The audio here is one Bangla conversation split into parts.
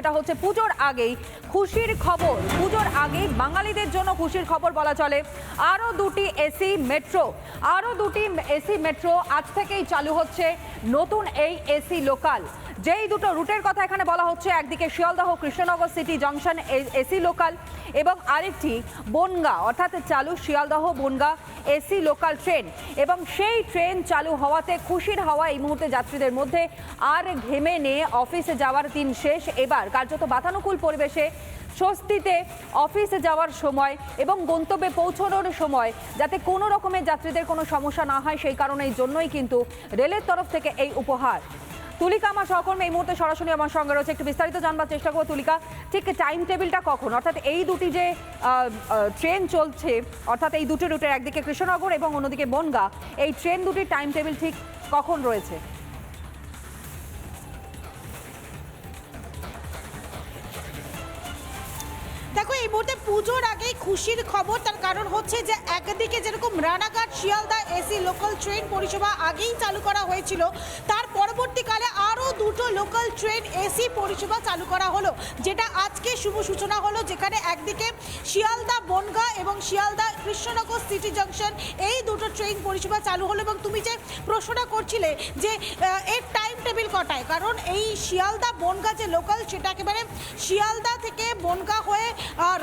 এটা হচ্ছে পুজোর আগেই খুশির খবর। পুজোর আগেই বাঙালিদের জন্য খুশির খবর বলা চলে। আরও দুটি এসি মেট্রো, আরও দুটি এসি মেট্রো আজ থেকেই চালু হচ্ছে নতুন এই এসি লোকাল। যেই দুটো রুটের কথা এখানে বলা হচ্ছে, একদিকে Sealdah, Krishnanagar city junction AC local এবং আরেকটি বনগা, অর্থাৎ চালু Sealdah, Bangaon AC local train. এবং সেই ট্রেন চালু হওয়াতে খুশির হাওয়া এই মুহূর্তে যাত্রীদের মধ্যে। আর ঘেমে নিয়ে অফিসে যাওয়ার দিন শেষ। এবার কার্যত বাতানুকূল পরিবেশে স্বস্তিতে অফিসে যাওয়ার সময় এবং গন্তব্যে পৌঁছানোর সময় যাতে কোনো রকমের যাত্রীদের কোনো সমস্যা না হয়, সেই কারণেই জন্যই কিন্তু রেলের তরফ থেকে এই উপহার। তুলিকা, আমার সহকর্মী, এই মুহূর্তে সরাসরি আমার সঙ্গে রয়েছে। একটু বিস্তারিত জানবার চেষ্টা করব তুলিকা, ঠিক টাইম টেবিলটা কখন? অর্থাৎ এই দুটি যে ট্রেন চলছে, অর্থাৎ এই দুটি রুটের একদিকে কৃষ্ণনগর এবং অন্যদিকে বনগা, এই ট্রেন দুটির টাইম টেবিল ঠিক কখন রয়েছে? দেখো, এই মুহূর্তে পুজোর আগেই খুশির খবর, তার কারণ হচ্ছে যে একদিকে যেরকম Ranaghat, Sealdah, AC local train পরিষেবা আগেই চালু করা হয়েছিল, তার পরবর্তীকালে দুটো লোকাল ট্রেন এসি পরিষেবা চালু করা হলো, যেটা আজকে শুভ সূচনা হলো, যেখানে একদিকে শিয়ালদা, বনগা এবং শিয়ালদা কৃষ্ণনগর সিটি জাংশন এই দুটো ট্রেন পরিষেবা চালু হলো এবং তুমি যে প্রশ্নটা করছিলে যে এর টাইম টেবিল কটায়? কারণ এই শিয়ালদা, বনগা যে লোকাল সেটা একেবারে শিয়ালদা থেকে বনগা হয়ে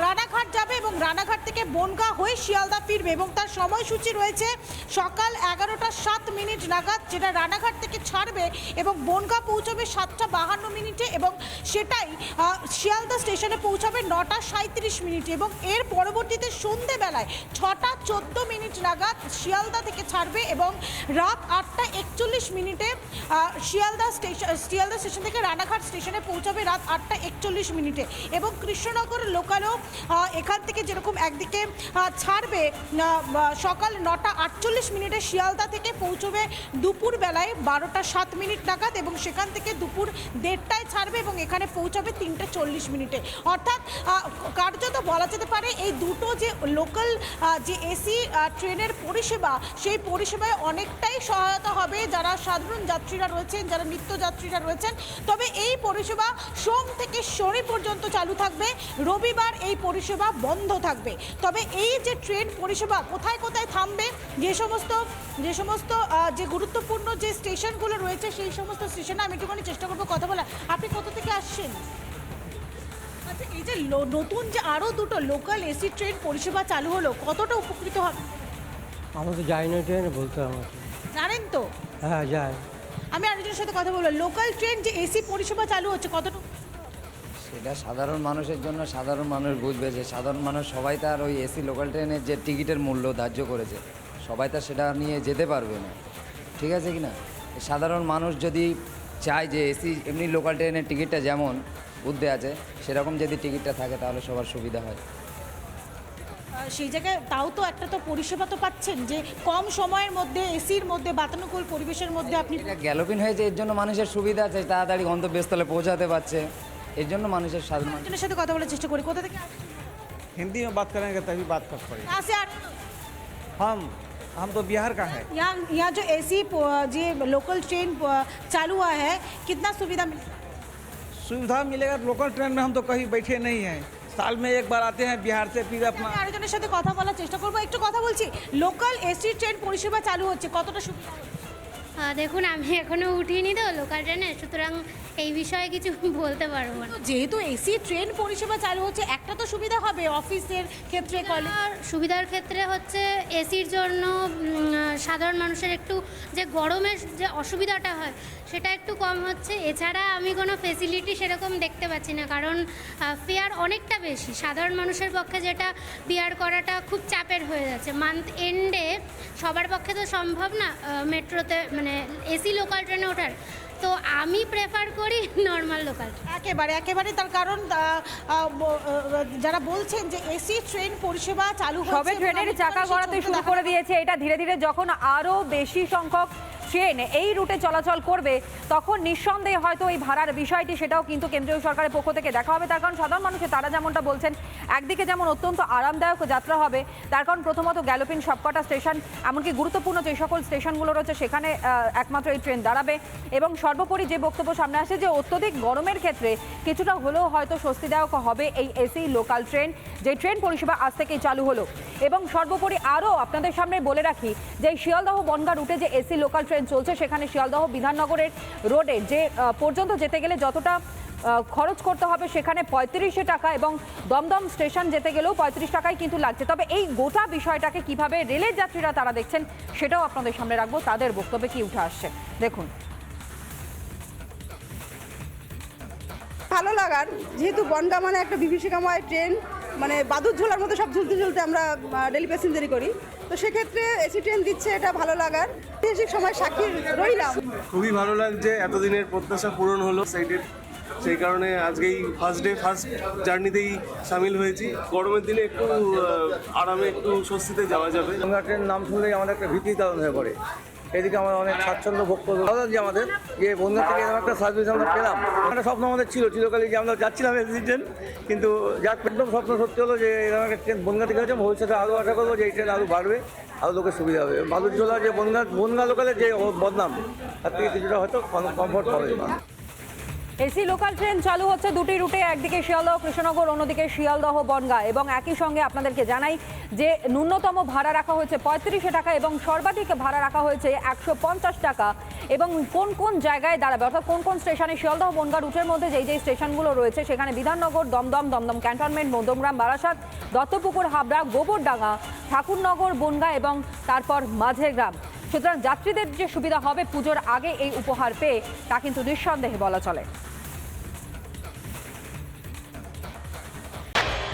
রানাঘাট যাবে এবং রানাঘাট থেকে বনগা হয়ে শিয়ালদা ফিরবে এবং তার সময়সূচি রয়েছে সকাল এগারোটা সাত মিনিট নাগাদ, যেটা রানাঘাট থেকে ছাড়বে এবং বনগা পৌঁছবে সাতটা বাহান্ন মিনিটে এবং সেটাই শিয়ালদা স্টেশনে পৌঁছাবে নটা সাঁত্রিশ মিনিটে এবং এর পরবর্তীতে সন্ধেবেলায় ছটা চোদ্দ মিনিট নাগাদ শিয়ালদা থেকে ছাড়বে এবং রাত আটটা একচল্লিশ মিনিটে শিয়ালদা স্টেশন শিয়ালদা স্টেশন থেকে রানাঘাট স্টেশনে পৌঁছাবে রাত আটটা একচল্লিশ মিনিটে এবং কৃষ্ণনগর লোকালও এখান থেকে যেরকম একদিকে ছাড়বে সকাল নটা আটচল্লিশ মিনিটে শিয়ালদা থেকে পৌঁছবে দুপুর বেলায় বারোটা সাত মিনিট নাগাদ এবং সেখান থেকে দুপুর দেড়টায় ছাড়বে এবং এখানে পৌঁছাবে তিনটে চল্লিশ মিনিটে। অর্থাৎ কার্যত বলা যেতে পারে এই দুটো যে লোকাল যে এসি ট্রেনের পরিষেবা, সেই পরিষেবায় অনেকটাই সহায়তা হবে যারা সাধারণ যাত্রীরা রয়েছেন, যারা নিত্যযাত্রীরা রয়েছেন। তবে এই পরিষেবা সোম থেকে শনি পর্যন্ত চালু থাকবে। রবিবার এই পরিষেবা বন্ধ থাকবে। তবে এই যে ট্রেন পরিষেবা কোথায় কোথায় থামবে যে সমস্ত যে সমস্ত যে গুরুত্বপূর্ণ যে স্টেশনগুলো রয়েছে সেই সমস্ত স্টেশনে আমি একটুখানি চেষ্টা করব কথা বলা আপনি কোথা থেকে আসছেন? আচ্ছা এই যে নতুন যে আরও দুটো লোকাল এসি ট্রেন পরিষেবা চালু হলো কতটা উপকৃত হবে আমরা তো যাই না ট্রেনে বলতে আমাকে জানেন তো? হ্যাঁ যাই। আমি আরেকজনের সাথে কথা বলব। লোকাল ট্রেন যে এসি পরিষেবা চালু হচ্ছে কতটা সেটা সাধারণ মানুষের জন্য সাধারণ মানুষ বুঝবে যে সাধারণ মানুষ সবাই তার ওই এসি লোকাল ট্রেনের যে টিকিটের মূল্য ধার্য করেছে সবাই তার সেটা নিয়ে যেতে পারবে না। ঠিক আছে কি না? সাধারণ মানুষ যদি চায় যে এসি এমনি লোকাল ট্রেনের টিকিটটা যেমন বুদ্ধে আছে সেরকম যদি টিকিটটা থাকে তাহলে সবার সুবিধা হয়। সেই জায়গায় তাও তো একটা তো পরিষেবা তো পাচ্ছেন যে কম সময়ের মধ্যে এসির মধ্যে বাতানুকূল পরিবেশের মধ্যে আপনি এটা গ্যালোপিন হয়েছে এর জন্য মানুষের সুবিধা আছে তাড়াতাড়ি গন্তব্যস্থলে পৌঁছাতে পারছে। এর জন্য মানুষের সাধারণ একজনের সাথে কথা বলার চেষ্টা করি কোথা থেকে আসছেন? हिंदी में बात करेंगे तभी बात कर पड़ेगी कहाँ से आ रहे हो? हम हम तो बिहार का है यहाँ यहाँ जो एसी जो लोकल ट्रेन चालू हुआ है कितना सुविधा मिल सुविधा मिलेगा लोकल ट्रेन में हम तो कहीं बैठे नहीं हैं साल में एक बार आते हैं बिहार से फिर अपना আমি আরেকজনের সাথে কথা বলার চেষ্টা করবো একটু কথা বলছি লোকাল এসি ট্রেন পরিষেবা চালু হচ্ছে কতটা সুবিধা হচ্ছে? আহ, দেখুন আমি এখনও উঠিনি তো লোকাল ট্রেনে সুতরাং এই বিষয়ে কিছু বলতে পারব না। যেহেতু এসি ট্রেন পরিষেবা চালু হচ্ছে একটা তো সুবিধা হবে অফিসের ক্ষেত্রে আর সুবিধার ক্ষেত্রে হচ্ছে এসির জন্য সাধারণ মানুষের একটু যে গরমের যে অসুবিধাটা হয় সেটা একটু কম হচ্ছে। এছাড়া আমি কোনো ফেসিলিটি সেরকম দেখতে পাচ্ছি না কারণ ফেয়ার অনেকটা বেশি। সাধারণ মানুষের পক্ষে যেটা বিয়ার করাটা খুব চাপের হয়ে যাচ্ছে। মান্থ এন্ডে সবার পক্ষে তো সম্ভব না মেট্রোতে মানে এসি লোকাল ট্রেনে ওঠার। তো আমি প্রেফার করি নর্মাল লোকাল একেবারে একেবারে তার কারণ যারা বলছেন যে এসি ট্রেন পরিষেবা চালু হবে ট্রেনের চাকা গড়াতে শুরু করে দিয়েছে। এটা ধীরে ধীরে যখন আরও বেশি সংখ্যক ট্রেন এই রুটে চলাচল করবে, তখন নিঃসন্দেহে হয়তো এই ভাড়ার বিষয়টি সেটাও কিন্তু কেন্দ্রীয় সরকারের পক্ষ থেকে দেখা হবে। তার কারণ সাধারণ মানুষের তারা যেমনটা বলছেন, একদিকে যেমন অত্যন্ত আরামদায়ক যাত্রা হবে, তার কারণ প্রথমত গ্যালোপিন সবকটা স্টেশন, এমনকি গুরুত্বপূর্ণ যে সকল স্টেশনগুলো রয়েছে সেখানে একমাত্র এই ট্রেন দাঁড়াবে। এবং সর্বোপরি যে বক্তব্য সামনে আসে যে অত্যধিক গরমের ক্ষেত্রে কিছুটা হলেও হয়তো স্বস্তিদায়ক হবে এই এসি লোকাল ট্রেন যে ট্রেন পরিষেবা আজ থেকেই চালু হলো। এবং সর্বোপরি আরও আপনাদের সামনে বলে রাখি যে শিয়ালদহ বনগা রুটে যে এসি লোকাল ট্রেন চলছে, সেখানে শিয়ালদহ বিধাননগরের রোডে যে পর্যন্ত যেতে গেলে যতটা খরচ করতে হবে সেখানে পঁয়ত্রিশে টাকা এবং দমদম স্টেশন যেতে গেলেও পঁয়ত্রিশ টাকাই কিন্তু লাগছে। তবে এই গোটা বিষয়টাকে কীভাবে রেলের যাত্রীরা তারা দেখছেন সেটাও আপনাদের সামনে রাখব। তাদের বক্তব্যে কি উঠে আসছে দেখুন। ভালো লাগার, যেহেতু বনগা মানে একটা বিভীষিকাময় ট্রেন মানে বাদুর ঝোলার মতো সব ঝুলতে ঝুলতে আমরা ডেলি প্যাসেঞ্জারি করি। তো সেক্ষেত্রে এসি ট্রেন দিচ্ছে এটা ভালো লাগার। ঐতিহাসিক সময় সাক্ষী রইলাম। খুবই ভালো লাগছে এতদিনের প্রত্যাশা পূরণ হলো সাইডের সেই কারণে আজকেই ফার্স্ট ডে ফার্স্ট জার্নিতেই সামিল হয়েছি। গরমের দিনে একটু আরামে একটু স্বস্তিতে যাওয়া যাবে। গঙ্গা ট্রেন নাম শুনলেই আমাদের একটা ভীতি ধারণ হয়ে পড়ে। এদিকে আমরা অনেক স্বাচ্ছন্দ্য ভোগ করব। লাগছে আমাদের। যে বন্ধু থেকে এরকম একটা সার্ভিস আমরা পেলাম। একটা স্বপ্ন আমাদের ছিল চিরকালে যে আমরা যাচ্ছিলাম এসি ট্রেন কিন্তু যার একদম স্বপ্ন সত্যি হলো যে এরকম একটা ট্রেন বনগা থেকে হয়েছে। ভবিষ্যতে আরও আশা করব যে এই ট্রেন আরও বাড়বে, আরও লোকের সুবিধা হবে। ভালো বালুরজোলা যে বনগা বনগা লোকালের যে বদনাম, তার থেকে কিছুটা হয়তো কমফর্ট হবে। এসি লোকাল ট্রেন চালু হচ্ছে দুটি রুটে, একদিকে শিয়ালদহ, কৃষ্ণনগর, অন্যদিকে শিয়ালদহ, বনগা। এবং একই সঙ্গে আপনাদেরকে জানাই যে ন্যূনতম ভাড়া রাখা হয়েছে পঁয়ত্রিশশো টাকা এবং সর্বাধিক ভাড়া রাখা হয়েছে একশো পঞ্চাশ টাকা। এবং কোন কোন জায়গায় দাঁড়াবে? অর্থাৎ কোন কোন স্টেশনে শিয়ালদহ, বনগা রুটের মধ্যে যেই যেই স্টেশনগুলো রয়েছে, সেখানে বিধাননগর, দমদম দমদম ক্যান্টনমেন্ট, মধ্যমগ্রাম, বারাসাত, দত্তপুকুর, হাবড়া, গোবরডাঙ্গা, ঠাকুরনগর, বনগা এবং তারপর মাঝেরগ্রাম সুতরাং যাত্রীদের যে সুবিধা হবে পুজোর আগে এই উপহার পেয়ে তা কিন্তু নিঃসন্দেহে বলা চলে।